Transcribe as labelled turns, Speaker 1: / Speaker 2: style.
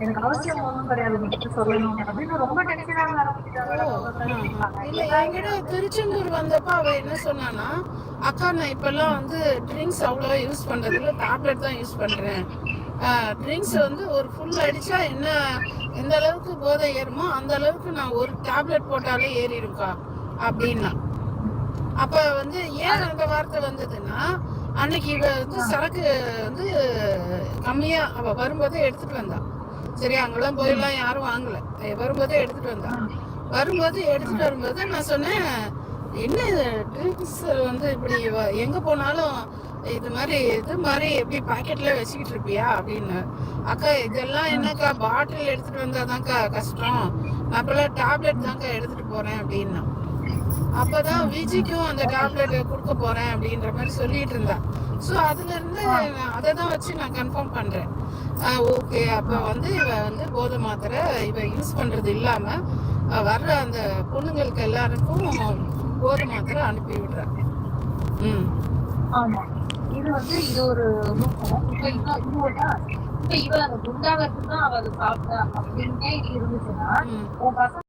Speaker 1: எனக்கு அவசியம் ஒன்றும் கிடையாது சொல்லணும். அப்படின்னு ரொம்ப டென்ஷனாக ஆரம்பிச்சிட்டாங்க
Speaker 2: என்கிட்ட திருச்செந்தூர் வந்தப்ப அவ என்ன சொன்னானா அக்கா நான் இப்பெல்லாம் வந்து ட்ரிங்க்ஸ் அவ்வளோ யூஸ் பண்றதுல டேப்லெட் தான் யூஸ் பண்றேன். ட்ரிங்க்ஸ் வந்து ஒரு ஃபுல் அடிச்சா என்ன எந்த அளவுக்கு போதை ஏறுமோ அந்த அளவுக்கு நான் ஒரு டேப்லெட் போட்டாலே ஏறிடும்க்கா அப்படின்னா. அப்ப வந்து ஏன் அந்த வார்த்தை வந்ததுன்னா அன்னைக்கு இவ வந்து சரக்கு வந்து கம்மியா அவ வரும்போதே எடுத்துட்டு வந்தா. சரி அங்கெல்லாம் போயெல்லாம் யாரும் வாங்கல. வரும்போதே எடுத்துட்டு வந்தா. வரும்போது எடுத்துட்டு வரும்போது நான் சொன்னேன் என்ன ட்ரிங்க்ஸ் வந்து இப்படி எங்க போனாலும் இது மாதிரி இது மாதிரி எப்படி பாக்கெட்ல வச்சுக்கிட்டு இருப்பியா? அப்படின்னு. அக்கா இதெல்லாம் என்னக்கா பாட்டில் எடுத்துட்டு வந்தாதான்க்கா கஷ்டம். நான் இப்பெல்லாம் டேப்லெட் தான்க்கா எடுத்துட்டு போறேன் அப்படின்னா. அப்பதான் விஜிக்கும் அந்த டேப்லெட் கொடுக்க போறேன் அப்படின்ற மாதிரி சொல்லிட்டு இருந்தா. ஸோ அதுல இருந்து அதை தான் வச்சு நான் கன்ஃபார்ம் பண்றேன். ஓகே அப்ப வந்து இவ வந்து போதை மாத்திரை இவ யூஸ் பண்றது இல்லாம வர்ற அந்த பொண்ணுங்களுக்கு எல்லாருக்கும் போதை மாத்திரை அனுப்பி விடுறேன். ம்.
Speaker 1: ஆமா. இது வந்து இது ஒரு இப்ப இவ அந்த குண்டாகிறதுக்கு தான் அவ அதை சாப்பிட்டா அப்படின்னே இருந்துச்சுன்னா உன் பசங்க